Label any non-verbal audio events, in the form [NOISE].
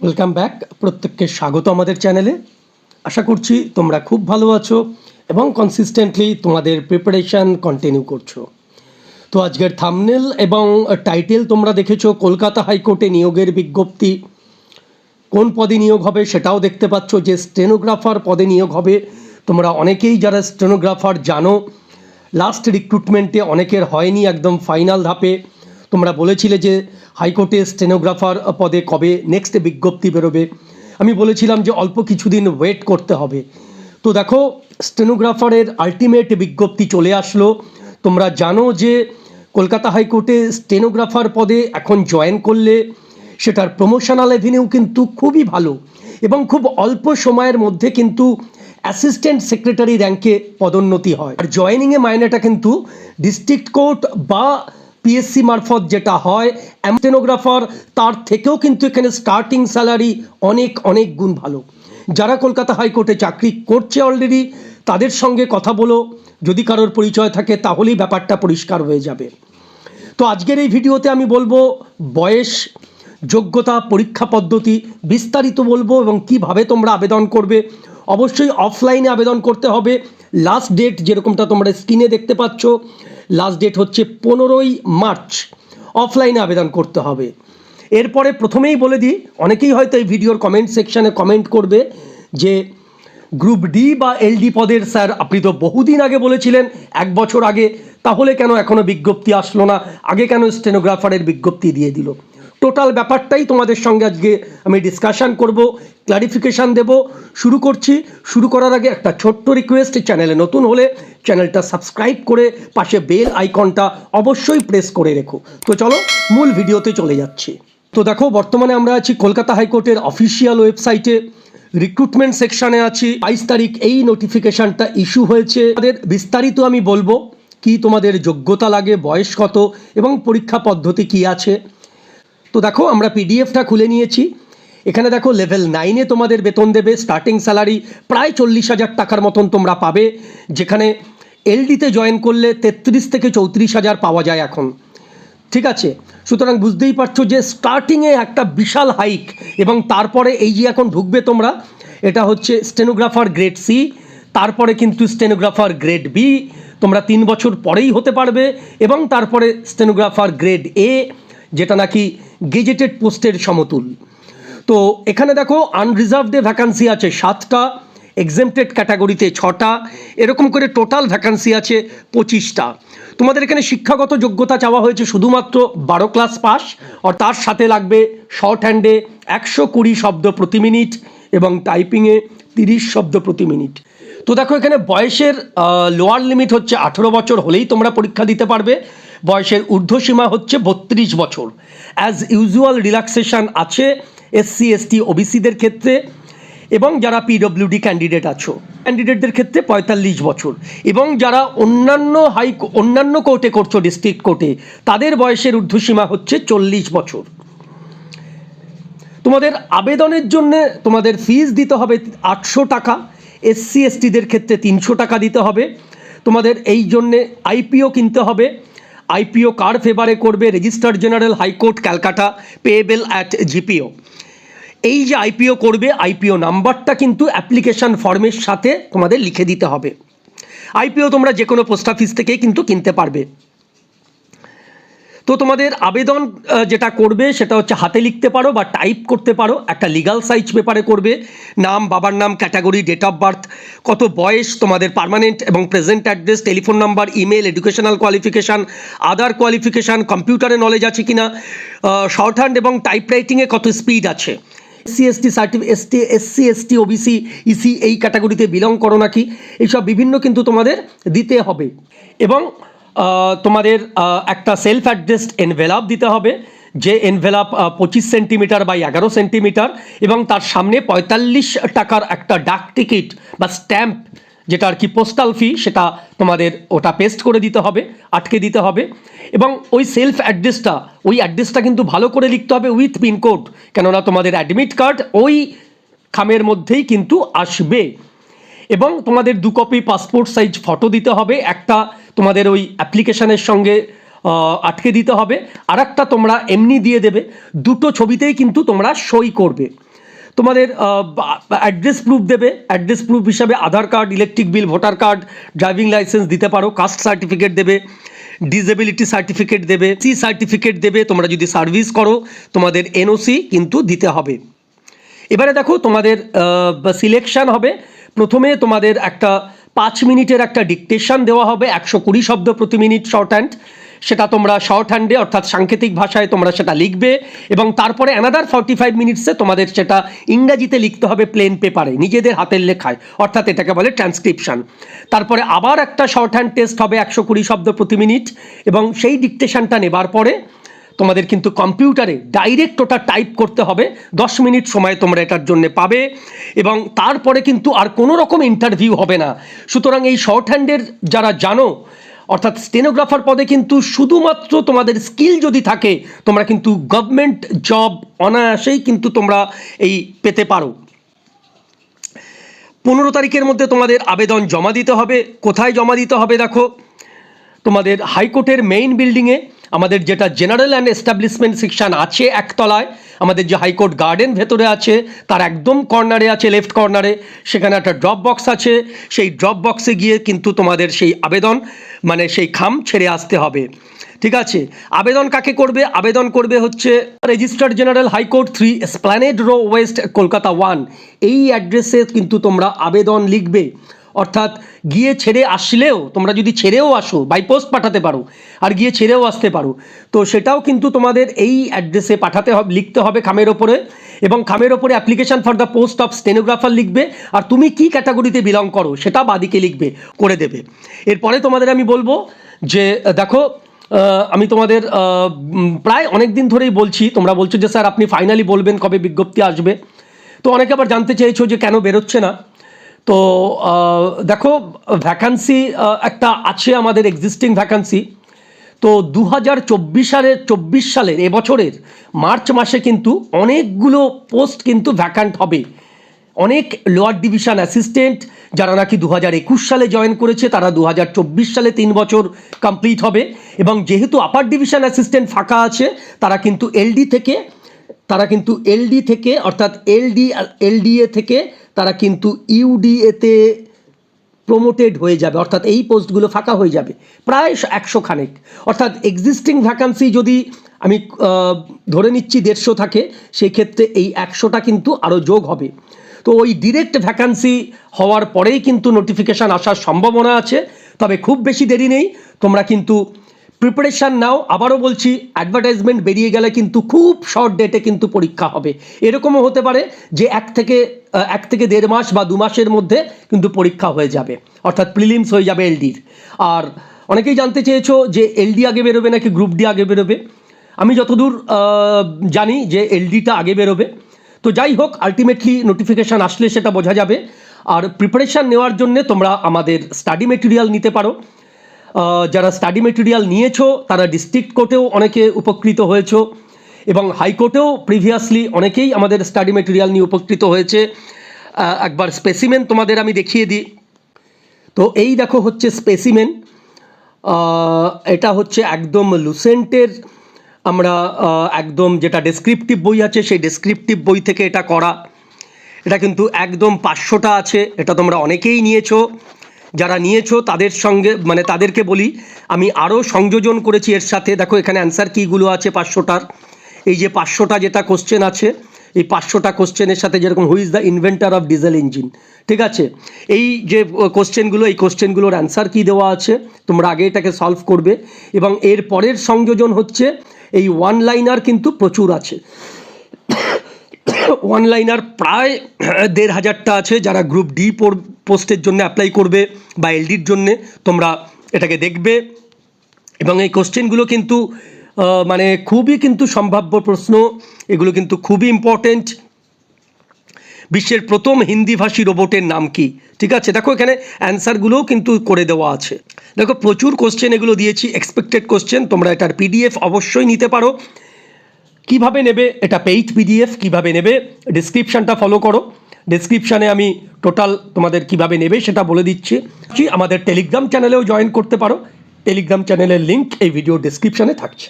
Welcome back প্রত্যেককে স্বাগত আমাদের চ্যানেলে আশা করছি তোমরা খুব ভালো আছো এবং কনসিস্টেন্টলি তোমাদের প্রিপারেশান কন্টিনিউ করছ। তো আজকের থামনেল এবং টাইটেল তোমরা দেখেছ, কলকাতা হাইকোর্টে নিয়োগের বিজ্ঞপ্তি। কোন পদে নিয়োগ হবে সেটাও দেখতে পাচ্ছ যে স্টেনোগ্রাফার পদে নিয়োগ হবে। তোমরা অনেকেই যারা স্টেনোগ্রাফার জানো লাস্ট রিক্রুটমেন্টে অনেকের হয়নি একদম ফাইনাল ধাপে। তোমরা বলেছিলে যে হাইকোর্টে স্টেনোগ্রাফার পদে কবে নেক্সট বিজ্ঞপ্তি বেরোবে? আমি বলেছিলাম যে অল্প কিছুদিন ওয়েট করতে হবে। তো দেখো, স্টেনোগ্রাফারের আলটিমেট বিজ্ঞপ্তি চলে আসলো। তোমরা জানো যে কলকাতা হাইকোর্টে স্টেনোগ্রাফার পদে এখন জয়েন করলে সেটার প্রমোশনাল এভিনিউ কিন্তু খুবই ভালো এবং খুব অল্প সময়ের মধ্যে কিন্তু অ্যাসিস্ট্যান্ট সেক্রেটারি র্যাঙ্কে পদোন্নতি হয়। আর জয়েনিংয়ে মাইনেটা কিন্তু ডিস্ট্রিক্ট কোর্ট বা পিএসসি মারফত যেটা হয় স্টেনোগ্রাফার তার থেকেও কিন্তু এখানে স্টার্টিং স্যালারি অনেক অনেক গুণ ভালো। যারা কলকাতা হাইকোর্টে চাকরি করছে অলরেডি তাদের সঙ্গে কথা বলো। যদি কারোর পরিচয় থাকে, তাহলেই ব্যাপারটা পরিষ্কার হয়ে যাবে। তো আজকের এই ভিডিওতে আমি বলব, বয়স, যোগ্যতা, পরীক্ষা পদ্ধতি বিস্তারিত বলব এবং কীভাবে তোমরা আবেদন করবে। অবশ্যই অফলাইনে আবেদন করতে হবে। লাস্ট ডেট যেরকমটা তোমরা স্ক্রিনে দেখতে পাচ্ছ। লাস্ট ডেট হচ্ছে পনেরোই মার্চ। অফলাইনে আবেদন করতে হবে। এরপরে প্রথমেই বলে দিই, অনেকেই হয়তো এই ভিডিওর কমেন্ট সেকশানে কমেন্ট করবে যে গ্রুপ ডি বা এলডি পদের স্যার আপনি তো বহুদিন আগে বলেছিলেন, এক বছর আগে, তাহলে কেন এখনও বিজ্ঞপ্তি আসলো না? আগে কেন স্টেনোগ্রাফারের বিজ্ঞপ্তি দিয়ে দিল? টোটাল ব্যাপারটাই তোমাদের সঙ্গে আজকে আমি ডিসকাশন করব ক্লারিফিকেশান দেব। শুরু করছি, শুরু করার আগে একটা ছোট্ট রিকোয়েস্ট চ্যানেলে নতুন হলে চ্যানেলটা সাবস্ক্রাইব করে পাশে বেল আইকনটা অবশ্যই প্রেস করে রেখো। তো চলো, মূল ভিডিওতে চলে যাচ্ছি। তো দেখো, বর্তমানে আমরা আছি কলকাতা হাইকোর্টের অফিসিয়াল ওয়েবসাইটে রিক্রুটমেন্ট সেকশানে আছি। বাইশ তারিখ এই নোটিফিকেশনটা ইস্যু হয়েছে। তাদের বিস্তারিত আমি বলব, কি তোমাদের যোগ্যতা লাগে, বয়স কত, এবং পরীক্ষা পদ্ধতি কি আছে। তো দেখো, আমরা পিডিএফটা খুলে নিয়েছি। এখানে দেখো লেভেল নাইনে তোমাদের বেতন দেবে স্টার্টিং স্যালারি প্রায় চল্লিশ হাজার টাকার মতন তোমরা পাবে। যেখানে এলডিতে জয়েন করলে তেত্রিশ থেকে চৌত্রিশ হাজার পাওয়া যায় এখন। ঠিক আছে? সুতরাং বুঝতেই পারছ যে স্টার্টিংয়ে একটা বিশাল হাইক এবং তারপরে এই যে এখন ঢুকবে তোমরা, এটা হচ্ছে স্টেনোগ্রাফার গ্রেড সি তারপরে কিন্তু স্টেনোগ্রাফার গ্রেড বি তোমরা তিন বছর পরেই হতে পারবে এবং তারপরে স্টেনোগ্রাফার গ্রেড এ যেটা নাকি গেজেটেড পোস্টের সমতুল। তো এখানে দেখো আনরিজার্ভডে ভ্যাকান্সি আছে সাতটা এক্সেমটেড ক্যাটাগরিতে ছটা, এরকম করে টোটাল ভ্যাকান্সি আছে পঁচিশটা। তোমাদের এখানে শিক্ষাগত যোগ্যতা চাওয়া হয়েছে শুধুমাত্র বারো ক্লাস পাস আর তার সাথে লাগবে শর্ট হ্যান্ডে একশো কুড়ি শব্দ প্রতি মিনিট এবং টাইপিংয়ে তিরিশ শব্দ প্রতি মিনিট তো দেখো, এখানে বয়সের লোয়ার লিমিট হচ্ছে আঠেরো বছর হলেই তোমরা পরীক্ষা দিতে পারবে। বয়সের ঊর্ধ্বসীমা হচ্ছে বত্রিশ বছর। অ্যাজ ইউজুয়াল রিল্যাক্সেশন আছে এসসি এসটি ওবিসিদের ক্ষেত্রে এবং যারা পিডব্লিউডি ক্যান্ডিডেট আছো ক্যান্ডিডেটদের ক্ষেত্রে পঁয়তাল্লিশ বছর। এবং যারা অন্যান্য হাই অন্যান্য কোর্টে করছ ডিস্ট্রিক্ট কোর্টে তাদের বয়সের ঊর্ধ্বসীমা হচ্ছে চল্লিশ বছর। তোমাদের আবেদনের জন্য তোমাদের ফিস দিতে হবে আটশো টাকা। এসসি এসটিদের ক্ষেত্রে তিনশো টাকা দিতে হবে। তোমাদের এই জন্যে আইপিও কিনতে হবে। আইপিও কার ফেভারে করবে? Registrar general high court Calcutta payable at GPO এই যে আইপিও করবে, আইপিও নাম্বারটা কিন্তু অ্যাপ্লিকেশন ফর্মের সাথে তোমাদের লিখে দিতে হবে। আইপিও তোমরা যে কোনো পোস্ট অফিস থেকে কিন্তু কিনতে পারবে। তো তোমাদের আবেদন যেটা করবে সেটা হচ্ছে হাতে লিখতে পারো বা টাইপ করতে পারো। একটা লিগাল সাইজ পেপারে করবে। নাম, বাবার নাম ক্যাটাগরি ডেট অফ বার্থ কত বয়স, তোমাদের পার্মানেন্ট এবং present address telephone number email educational qualification other qualification কম্পিউটারে নলেজ আছে কিনা শর্ট হ্যান্ড এবং টাইপ রাইটিংয়ে কত স্পিড আছে। SC ST সার্টিফি ST SC ST OBC EC এই ক্যাটাগরিতে বিলং করো নাকি? এইসব বিভিন্ন কিন্তু তোমাদের দিতে হবে। এবং তোমাদের একটা সেলফ অ্যাড্রেসড এনভেলাপ দিতে হবে, যে এনভেলাপ পঁচিশ সেন্টিমিটার বাই এগারো সেন্টিমিটার এবং তার সামনে পঁয়তাল্লিশ টাকার একটা ডাক টিকিট বা স্ট্যাম্প যেটা আর কি পোস্টাল ফি সেটা তোমাদের ওটা পেস্ট করে দিতে হবে, আটকে দিতে হবে এবং ওই সেলফ অ্যাড্রেসটা ওই অ্যাড্রেসটা কিন্তু ভালো করে লিখতে হবে উইথ পিনকোড কেননা তোমাদের অ্যাডমিট কার্ড ওই খামের মধ্যেই কিন্তু আসবে। এবং তোমাদের দু কপি পাসপোর্ট সাইজ ফটো দিতে হবে, একটা তোমাদের ওই অ্যাপ্লিকেশানের সঙ্গে আটকে দিতে হবে আর একটা তোমরা এমনি দিয়ে দেবে, দুটো ছবিতেই কিন্তু তোমরা সই করবে। তোমাদের অ্যাড্রেস প্রুফ দেবে অ্যাড্রেস প্রুফ হিসাবে Aadhaar card electric bill voter card driving licence দিতে পারো কাস্ট সার্টিফিকেট দেবে ডিসেবিলিটি সার্টিফিকেট দেবে সি সার্টিফিকেট দেবে, তোমরা যদি সার্ভিস করো, তোমাদের এনওসি কিন্তু দিতে হবে। এবারে দেখো তোমাদের সিলেকশন হবে প্রথমে তোমাদের একটা পাঁচ মিনিটের একটা ডিকটেশন দেওয়া হবে, একশো কুড়ি শব্দ প্রতি মিনিট শর্ট হ্যান্ড সেটা তোমরা শর্ট হ্যান্ডে অর্থাৎ সাংকেতিক ভাষায় তোমরা সেটা লিখবে এবং তারপরে অ্যানাদার ফর্টি ফাইভ মিনিটসে তোমাদের সেটা ইংরাজিতে লিখতে হবে প্লেন পেপারে নিজেদের হাতের লেখায়, অর্থাৎ এটাকে বলে ট্রান্সক্রিপশন তারপরে আবার একটা শর্ট হ্যান্ড টেস্ট হবে, একশো কুড়ি শব্দ প্রতি মিনিট এবং সেই ডিকটেশনটা নেবার পরে তোমাদের কিন্তু কম্পিউটারে ডাইরেক্ট ওটা টাইপ করতে হবে। দশ মিনিট সময় তোমরা এটার জন্য পাবে এবং তারপরে কিন্তু আর কোনো রকম ইন্টারভিউ হবে না। সুতরাং এই শর্ট হ্যান্ডের যারা জানো, অর্থাৎ স্টেনোগ্রাফার পদে কিন্তু শুধুমাত্র তোমাদের স্কিল যদি থাকে, তোমরা কিন্তু গভর্নমেন্ট জব অনায়াসেই কিন্তু তোমরা এই পেতে পারো। পনেরো তারিখের মধ্যে তোমাদের আবেদন জমা দিতে হবে। কোথায় জমা দিতে হবে দেখো? তোমাদের হাইকোর্টের মেইন বিল্ডিংয়ে আমাদের যেটা জেনারেল অ্যান্ড এস্টাবলিশমেন্ট সেকশন আছে একতলায়, আমাদের যে হাইকোর্ট গার্ডেন ভেতরে আছে, তার একদম কর্নারে আছে লেফট কর্নারে সেখানে একটা ড্রপ বক্স আছে। সেই ড্রপ বক্সে গিয়ে কিন্তু তোমাদের সেই আবেদন মানে সেই খাম ছেড়ে আসতে হবে। ঠিক আছে? আবেদন কাকে করবে? আবেদন করবে হচ্ছে registered general high court three Esplanade Row West Kolkata one এই অ্যাড্রেসে কিন্তু তোমরা আবেদন লিখবে। অর্থাৎ গিয়ে ছেড়ে আসলেও, তোমরা যদি ছেড়েও আসো বাই পোস্ট পাঠাতে পারো, আর গিয়ে ছেড়েও আসতে পারো, তো সেটাও কিন্তু তোমাদের এই অ্যাড্রেসে পাঠাতে হবে, লিখতে হবে খামের ওপরে, এবং খামের ওপরে application for the post of stenographer লিখবে, আর তুমি কি ক্যাটাগরিতে বিলং করো, সেটা বাদিকে লিখবে, করে দেবে। এরপরে তোমাদের আমি বলব যে দেখো আমি তোমাদের প্রায় অনেক দিন ধরেই বলছি, তোমরা বলছো যে, স্যার, আপনি ফাইনালি বলবেন কবে বিজ্ঞপ্তি আসবে? তো অনেকে আবার জানতে চেয়েছো যে, কেন বেরোচ্ছে না? তো দেখো ভ্যাকান্সি একটা আছে আমাদের এক্সিস্টিং ভ্যাকান্সি তো দু হাজার চব্বিশ সালের চব্বিশ সালের, এবছরের মার্চ মাসে কিন্তু অনেকগুলো পোস্ট কিন্তু ভ্যাকান্ট হবে। অনেক লোয়ার ডিভিশন অ্যাসিস্ট্যান্ট যারা নাকি দু হাজার একুশ সালে জয়েন করেছে, তারা দু হাজার চব্বিশ সালে তিন বছর কমপ্লিট হবে। এবং যেহেতু আপার ডিভিশন অ্যাসিস্ট্যান্ট ফাঁকা আছে, তারা কিন্তু এলডি থেকে, তারা কিন্তু এলডি থেকে, অর্থাৎ এলডি এলডিএ থেকে তারা কিন্তু ইউডিএতে প্রমোটেড হয়ে যাবে। অর্থাৎ এই পোস্টগুলো ফাঁকা হয়ে যাবে। প্রায় একশো খানেক অর্থাৎ এক্সিস্টিং ভ্যাকান্সি যদি আমি ধরে নিচ্ছি দেড়শো থাকে সেই ক্ষেত্রে এই একশোটা কিন্তু আরও যোগ হবে। তো ওই ডিরেক্ট ভ্যাকান্সি হওয়ার পরেই কিন্তু নোটিফিকেশান আসার সম্ভাবনা আছে। তবে খুব বেশি দেরি নেই। তোমরা কিন্তু প্রিপারেশান নাও আবারও বলছি অ্যাডভার্টাইজমেন্ট বেরিয়ে গেলে কিন্তু খুব শর্ট ডেটে কিন্তু পরীক্ষা হবে। এরকমও হতে পারে যে এক থেকে এক থেকে দেড় মাস বা দু মাসের মধ্যে কিন্তু পরীক্ষা হয়ে যাবে। অর্থাৎ প্রিলিমস হয়ে যাবে এলডির আর অনেকেই জানতে চেয়েছো যে এলডি আগে বেরোবে নাকি গ্রুপ ডি আগে বেরোবে? আমি যতদূর জানি যে এলডিটা আগে বেরোবে। তো যাই হোক আলটিমেটলি নোটিফিকেশান আসলে সেটা বোঝা যাবে। আর প্রিপারেশান নেওয়ার জন্য তোমরা আমাদের স্টাডি মেটেরিয়াল নিতে পারো। যারা স্টাডি মেটেরিয়াল নিয়েছো, তারা ডিস্ট্রিক্ট কোর্টেও অনেকে উপকৃত হয়েছো এবং হাইকোর্টেও প্রিভিয়াসলি অনেকেই আমাদের স্টাডি মেটেরিয়াল নিয়ে উপকৃত হয়েছে। একবার স্পেসিমেন তোমাদের আমি দেখিয়ে দিই। তো এই দেখো হচ্ছে স্পেসিমেন এটা হচ্ছে একদম লুসেন্টের আমরা একদম যেটা ডেসক্রিপটিভ বই আছে, সেই ডেসক্রিপটিভ বই থেকে এটা করা। এটা কিন্তু একদম পাঁচশোটা আছে, এটা তোমরা অনেকেই নিয়েছো। যারা নিয়েছো তাদের সঙ্গে মানে তাদেরকে বলি, আমি আরও সংযোজন করেছি এর সাথে। দেখো, এখানে অ্যান্সার কীগুলো আছে পাঁচশোটার। এই যে পাঁচশোটা যেটা কোশ্চেন আছে, এই পাঁচশোটা কোশ্চেনের সাথে যেরকম who is the inventor of diesel engine ঠিক আছে? এই যে কোশ্চেনগুলো এই কোশ্চেনগুলোর অ্যান্সার কী দেওয়া আছে, তোমরা আগে এটাকে সলভ করবে। এবং এর পরের সংযোজন হচ্ছে, এই ওয়ান লাইনার কিন্তু প্রচুর আছে। [COUGHS] ওয়ান লাইনার প্রায় দেড় হাজারটা আছে, যারা গ্রুপ ডি পোস্টের জন্য অ্যাপ্লাই করবে বা এলডির জন্যে তোমরা এটাকে দেখবে। এবং এই কোশ্চেনগুলো কিন্তু মানে খুবই কিন্তু সম্ভাব্য প্রশ্ন। এগুলো কিন্তু খুবই ইম্পর্টেন্ট বিশ্বের প্রথম হিন্দিভাষী রোবটের নাম কি? ঠিক আছে? দেখো এখানে অ্যান্সারগুলোও কিন্তু করে দেওয়া আছে। দেখো প্রচুর কোশ্চেন এগুলো দিয়েছি এক্সপেক্টেড কোশ্চেন তোমরা এটার পিডিএফ অবশ্যই নিতে পারো। কীভাবে নেবে? এটা পেইড পিডিএফ কীভাবে নেবে? ডিসক্রিপশানটা ফলো করো। ডিসক্রিপশানে আমি টোটাল তোমাদের কীভাবে নেবে সেটা বলে দিচ্ছি। আমাদের টেলিগ্রাম চ্যানেলেও জয়েন করতে পারো। টেলিগ্রাম চ্যানেলের লিঙ্ক এই ভিডিও ডিসক্রিপশানে থাকছে।